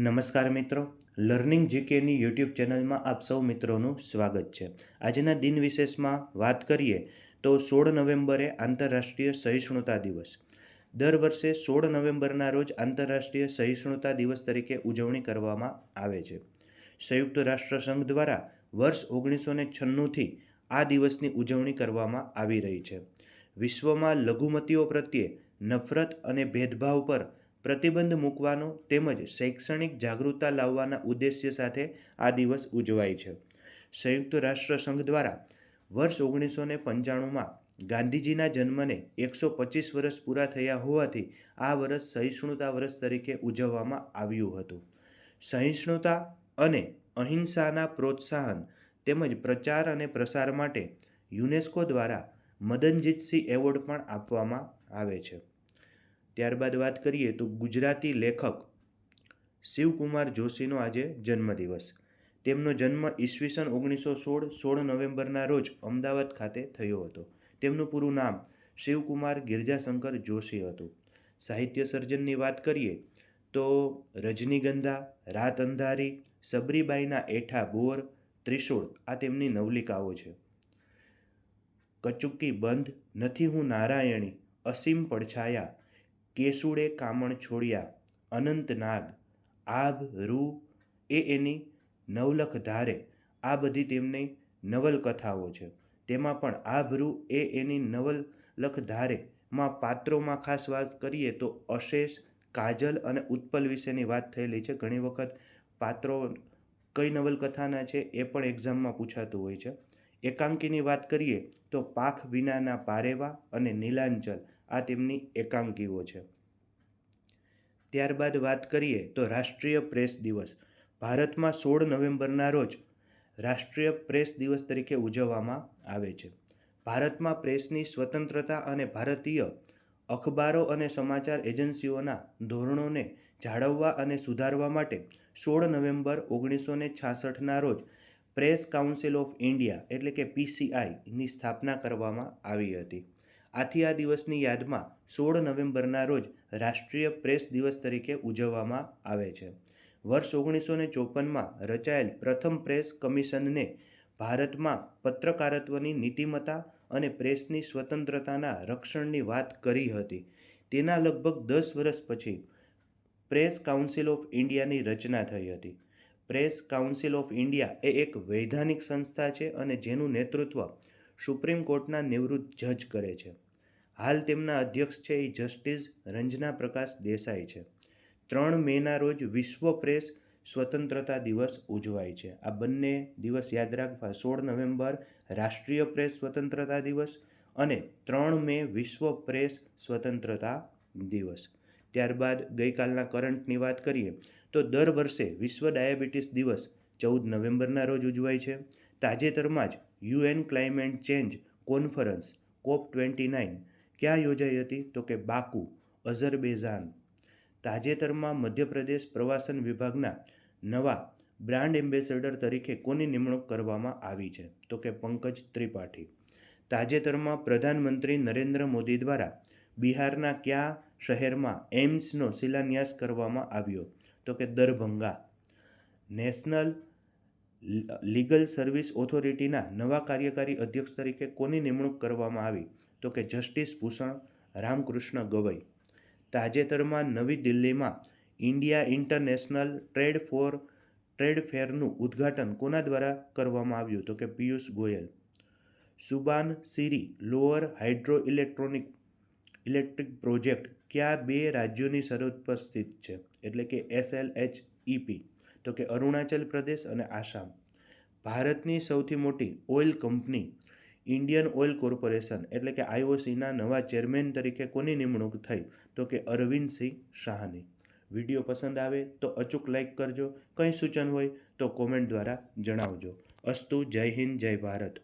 નમસ્કાર મિત્રો. Learning જીકેની YouTube ચેનલમાં આપ સૌ મિત્રોનું સ્વાગત છે. આજના દિન વિશેષમાં વાત કરીએ તો સોળ નવેમ્બરે આંતરરાષ્ટ્રીય સહિષ્ણુતા દિવસ. દર વર્ષે સોળ નવેમ્બરના રોજ આંતરરાષ્ટ્રીય સહિષ્ણુતા દિવસ તરીકે ઉજવણી કરવામાં આવે છે. સંયુક્ત રાષ્ટ્ર સંઘ દ્વારા વર્ષ ઓગણીસો ને છન્નુંથી આ દિવસની ઉજવણી કરવામાં આવી રહી છે. વિશ્વમાં લઘુમતીઓ પ્રત્યે નફરત અને ભેદભાવ પર પ્રતિબંધ મૂકવાનો તેમજ શૈક્ષણિક જાગૃતતા લાવવાના ઉદ્દેશ્ય સાથે આ દિવસ ઉજવાય છે. સંયુક્ત રાષ્ટ્ર સંઘ દ્વારા વર્ષ ઓગણીસો ને પંચાણુંમાં ગાંધીજીના જન્મને એકસો પચીસ વર્ષ પૂરા થયા હોવાથી આ વર્ષ સહિષ્ણુતા વર્ષ તરીકે ઉજવવામાં આવ્યું હતું. સહિષ્ણુતા અને અહિંસાના પ્રોત્સાહન તેમજ પ્રચાર અને પ્રસાર માટે યુનેસ્કો દ્વારા મદનજીતસિંહ એવોર્ડ પણ આપવામાં આવે છે. ત્યારબાદ વાત કરીએ તો ગુજરાતી લેખક શિવકુમાર જોશીનો આજે જન્મદિવસ. તેમનો જન્મ ઈસવીસન ઓગણીસો સોળ સોળ નવેમ્બરના રોજ અમદાવાદ ખાતે થયો હતો. તેમનું પૂરું નામ શિવકુમાર ગિરજાશંકર જોશી હતું. સાહિત્ય સર્જનની વાત કરીએ તો રજનીગંધા, રાત અંધારી, સબરીબાઈના એઠા બોર, ત્રિશુળ આ તેમની નવલિકાઓ છે. કચુક્કી બંધ, નથી હું નારાયણી, અસીમ પડછાયા કેસુડે કામણ છોડ્યા, અનંત નાગ, આભ રૂ એ એની નવલખ ધારે. આ બધી તેમની નવલકથાઓ છે. તેમાં પણ આભરૂ એ એની નવલલખ ધારે. માં પાત્રોમાં ખાસ વાત કરીએ તો અશેષ, કાજલ અને ઉત્પલ વિશેની વાત થયેલી છે. ઘણી વખત પાત્રો કઈ નવલકથાના છે એ પણ એક્ઝામમાં પૂછાતું હોય છે. એકાંકીની વાત કરીએ તો પાખ વિનાના પારેવા અને નીલાંચલ આ તેમની એકાંકીઓ છે. ત્યારબાદ વાત કરીએ તો રાષ્ટ્રીય પ્રેસ દિવસ. ભારતમાં સોળ નવેમ્બરના રોજ રાષ્ટ્રીય પ્રેસ દિવસ તરીકે ઉજવવામાં આવે છે. ભારતમાં પ્રેસની સ્વતંત્રતા અને ભારતીય અખબારો અને સમાચાર એજન્સીઓના ધોરણોને જાળવવા અને સુધારવા માટે સોળ નવેમ્બર ઓગણીસો ને છાસઠના રોજ પ્રેસ કાઉન્સિલ ઓફ ઇન્ડિયા એટલે કે પીસીઆઈની સ્થાપના કરવામાં આવી હતી. આથી આ દિવસની યાદમાં સોળ નવેમ્બરના રોજ રાષ્ટ્રીય પ્રેસ દિવસ તરીકે ઉજવવામાં આવે છે. વર્ષ ઓગણીસો ને ચોપનમાં રચાયેલ પ્રથમ પ્રેસ કમિશનને ભારતમાં પત્રકારત્વની નીતિમત્તા અને પ્રેસની સ્વતંત્રતાના રક્ષણની વાત કરી હતી. તેના લગભગ દસ વર્ષ પછી પ્રેસ કાઉન્સિલ ઓફ ઇન્ડિયાની રચના થઈ હતી. પ્રેસ કાઉન્સિલ ઓફ ઇન્ડિયા એ એક વૈધાનિક સંસ્થા છે અને જેનું નેતૃત્વ સુપ્રીમ કોર્ટના નિવૃત્ત જજ કરે છે. હાલ તેમના અધ્યક્ષ છે એ જસ્ટિસ રંજના પ્રકાશ દેસાઈ છે. ત્રણ મેના રોજ વિશ્વ પ્રેસ સ્વતંત્રતા દિવસ ઉજવાય છે. આ બંને દિવસ યાદ રાખવા સોળ નવેમ્બર રાષ્ટ્રીય પ્રેસ સ્વતંત્રતા દિવસ અને ત્રણ મે વિશ્વ પ્રેસ સ્વતંત્રતા દિવસ. ત્યારબાદ ગઈકાલના કરંટની વાત કરીએ તો દર વર્ષે વિશ્વ ડાયાબિટીસ દિવસ ચૌદ નવેમ્બરના રોજ ઉજવાય છે. તાજેતરમાં જ UN climate change conference COP twenty nine ક્યાં યોજાઈ હતી તો કે બાકુ, અઝરબેઝાન. તાજેતરમાં મધ્યપ્રદેશ પ્રવાસન વિભાગના નવા બ્રાન્ડ એમ્બેસેડર તરીકે કોની નિમણૂક કરવામાં આવી છે તો કે પંકજ ત્રિપાઠી. તાજેતરમાં પ્રધાનમંત્રી નરેન્દ્ર મોદી દ્વારા બિહારના કયા શહેરમાં એમ્સનો શિલાન્યાસ કરવામાં આવ્યો તો કે દરભંગા. નેશનલ લીગલ સર્વિસ ઓથોરિટીના નવા કાર્યકારી અધ્યક્ષ તરીકે કોની નિમણૂક કરવામાં આવી? તો કે જસ્ટિસ ભૂષણ રામકૃષ્ણ ગવઈ. તાજેતરમાં નવી દિલ્હીમાં India international trade for trade ફેરનું ઉદ્ઘાટન કોના દ્વારા કરવામાં આવ્યું? તો કે Piyush Goyal. Subansiri, lower hydro electronic electric project કયા બે રાજ્યોની સરહદ પર સ્થિત છે? એટલે કે એસ એલ એચ ઈપી તો કે અરુણાચલ પ્રદેશ અને આસામ. ભારતની સૌથી મોટી oil company Indian oil corporation એટલે કે આઈઓસીના નવા ચેરમેન તરીકે કોની નિમણૂક થઈ? તો કે અરવિંદસિંહ શાહની. વીડિયો પસંદ આવે તો અચૂક લાઈક કરજો. કંઈ સૂચન હોય તો કોમેન્ટ દ્વારા જણાવજો. અસ્તુ, જય હિન્દ, જય ભારત.